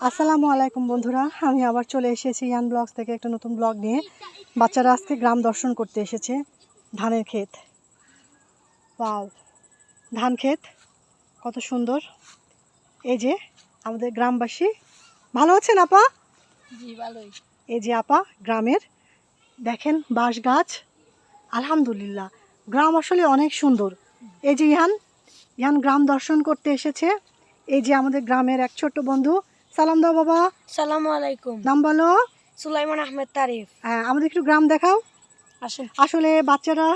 আসসালামু আলাইকুম বন্ধুরা আমি আবার চলে এসেছি ইয়ান ব্লগস থেকে একটা নতুন ব্লগ নিয়ে। বাচ্চারা আজকে গ্রাম দর্শন করতে এসেছে ধানের ক্ষেত। পাও ধান ক্ষেত কত সুন্দর। এই যে আমাদের গ্রামবাসী ভালো আছেন আপা? ভালোই। এই যে আপা গ্রামের। দেখেন বাঁশ গাছ আলহামদুলিল্লাহ। গ্রাম আসলে অনেক সুন্দর। এই যে ইহান ইহান গ্রাম দর্শন করতে এসেছে। এই যে আমাদের গ্রামের এক ছোট্ট বন্ধু সালাম দাও বাবা। সালাম আলাইকুম। নাম বলো। সুলাইমান আহমেদ তারিফ। হ্যাঁ আমাদের একটু গ্রাম দেখাও। আসেন। আসলে বাচ্চারা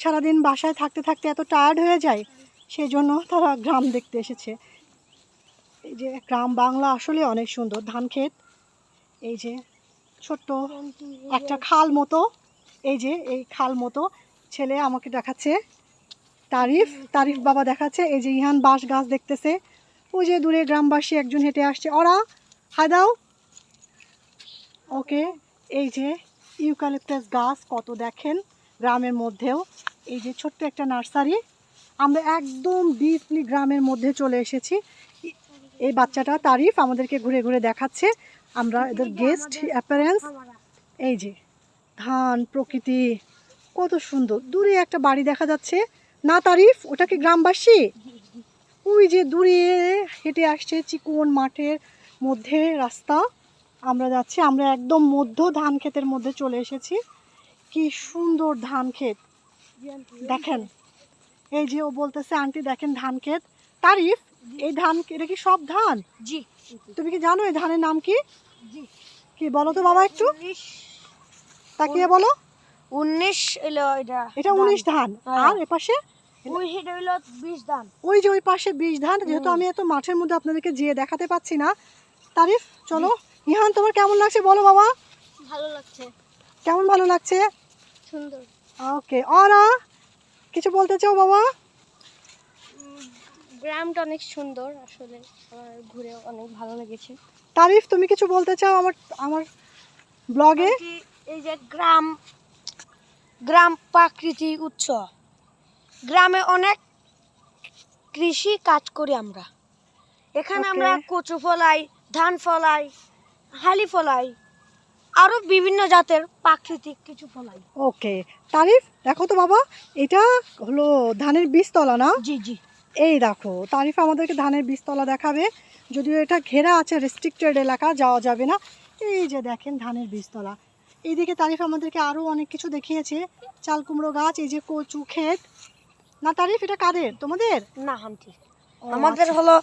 সারাদিন বাসায় থাকতে থাকতে এত টায়ার্ড হয়ে যায় সেই জন্য তারা গ্রাম দেখতে এসেছে। এই যে গ্রাম বাংলা আসলে অনেক সুন্দর ধান ক্ষেত এই যে ছোট্ট একটা খাল মতো এই যে এই খাল মতো ছেলে আমাকে দেখাচ্ছে। তারিফ তারিফ বাবা দেখাচ্ছে এই যে ইহান বাঁশ গাছ দেখতেছে। ওই যে দূরে গ্রামবাসী একজন হেঁটে আসছে। ওরা, হাই দাও। ওকে, এই যে ইউক্যালিপটাস গাছ কত দেখেন গ্রামের মধ্যেও। এই যে ছোট্ট একটা নার্সারি। আমরা একদম ডিপলি গ্রামের মধ্যে চলে এসেছি। এই বাচ্চাটা তারিফ আমাদেরকে ঘুরে ঘুরে দেখাচ্ছে। আমরা এদের গেস্ট অ্যাপারেন্স এই যে ধান, প্রকৃতি, কত সুন্দর। দূরে একটা বাড়ি দেখা যাচ্ছে। না তারিফ, ওটা কি গ্রামবাসী? ওই যে দূরে হেঁটে আসছে চিকন মাঠের মধ্যে রাস্তা। আমরা যাচ্ছি আমরা একদম মধ্য ধান ক্ষেতের মধ্যে চলে এসেছি। কি সুন্দর ধান ক্ষেত। দেখেন এই যে ও বলতেছে আন্টি দেখেন ধান ক্ষেত। তারিফ এই ধান এটা কি সব ধান? জি। তুমি কি জানো এই ধানের নাম কি? জি। কি বলো তো বাবা একটু। তাকিয়ে বলো। উনিশ এটা এটা উনিশ ধান। হ্যাঁ। আর এপাশে? ওই হেড হইল বিশ ধান। ওই যে ওই পাশে বিষ ধান যেহেতু আমি এত মাঠের মধ্যে আপনাদেরকে যেয়ে দেখাতে পাচ্ছি না। তারিফ চলো। ইহান তোমার কেমন লাগছে বলো বাবা? ভালো লাগছে। কেমন ভালো লাগছে? সুন্দর। ওকে অরা কিছু বলতে চাও বাবা? গ্রামটা অনেক সুন্দর আসলে আমার ঘুরে অনেক ভালো লেগেছে। তারিফ তুমি কিছু বলতে চাও আমার আমার ব্লগে এই যে গ্রাম গ্রাম প্রাকৃতিক উৎস। গ্রামে অনেক কৃষি কাজ করি আমরা। এখানে আমরা কচু ফলাই ধান ফলাই হালি ফলাই আরও বিভিন্ন জাতের প্রাকৃতিক কিছু ফলাই। ওকে তারিফ দেখো তো বাবা এটা হলো ধানের বীজতলা না? জি জি। এই দেখো তারিফ আমাদেরকে ধানের বীজতলা দেখাবে। যদিও এটা ঘেরা আছে রেস্ট্রিক্টেড এলাকা যাওয়া যাবে না। এই যে দেখেন ধানের বীজতলা। এইদিকে তারিফ আমাদেরকে আরও অনেক কিছু দেখিয়েছে। চাল কুমড়ো গাছ এই যে কচু ক্ষেত না তারিফ এটা কাদের? তোমাদের? না হামতি আমাদের আচ্ছা। হলো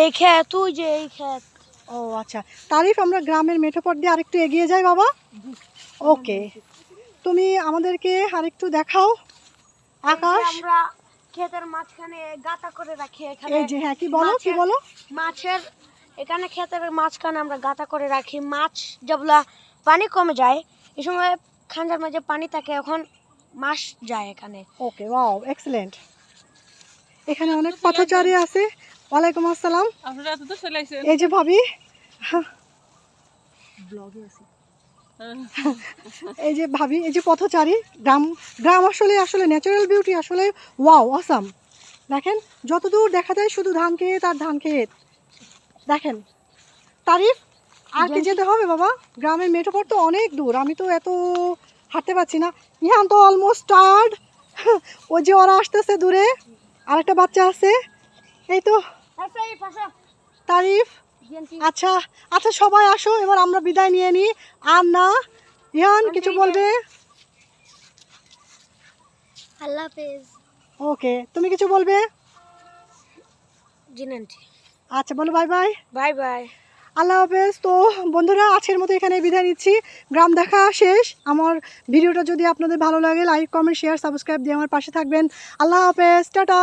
এই ক্ষেত ওই যে এই ক্ষেত ও আচ্ছা। তারিফ আমরা গ্রামের মেঠোপট দিয়ে আরেকটু এগিয়ে যাই বাবা? ওকে। তুমি আমাদেরকে আরেকটু দেখাও। আকাশ। আমরা ক্ষেতের মাঝখানে গাতা করে রাখি এখানে। এই যে হ্যাঁ কি বলো কি বলো? মাছের এখানে ক্ষেতের মাঝখানে আমরা গাতা করে রাখি। মাছ যেগুলা পানি কমে যায়। এই সময় খাঞ্জার মাঝে পানি থাকে এখন মাছ যায় এখানে। ওকে ওয়াও এক্সেলেন্ট এখানে অনেক পথচারী আছে। ওয়ালাইকুম আসসালাম। আপনারা এত তো চলে আইছেন এই যে ভাবি। ব্লগে আছি। এই যে ভাবি এই যে পথচারী গ্রাম গ্রাম আসলে আসলে ন্যাচারাল বিউটি আসলে ওয়াও অসাম দেখেন যতদূর দেখা যায় শুধু ধান ক্ষেত আর ধান ক্ষেত। দেখেন তারিফ আর কি যেতে হবে বাবা? গ্রামের মেঠোপট তো অনেক দূর আমি তো এত হাঁটতে পারছি না। ইহান তো অলমোস্ট টায়ার্ড ওই যে ওরা আসতেছে দূরে আরেকটা বাচ্চা আছে। এই তো তারিফ। আচ্ছা আচ্ছা সবাই আসো এবার আমরা বিদায় নিয়ে নিই। আর না ইহান কিছু বলবে? আল্লাহ হাফেজ। ওকে তুমি কিছু বলবে? আচ্ছা বলো বাই বাই বাই বাই আল্লাহ হাফেজ। তো বন্ধুরা, আজকের মতো এখানে বিদায় নিচ্ছি। গ্রাম দেখা শেষ। আমার ভিডিওটা যদি আপনাদের ভালো লাগে লাইক কমেন্ট শেয়ার সাবস্ক্রাইব দিয়ে আমার পাশে থাকবেন। আল্লাহ হাফেজ। টাটা।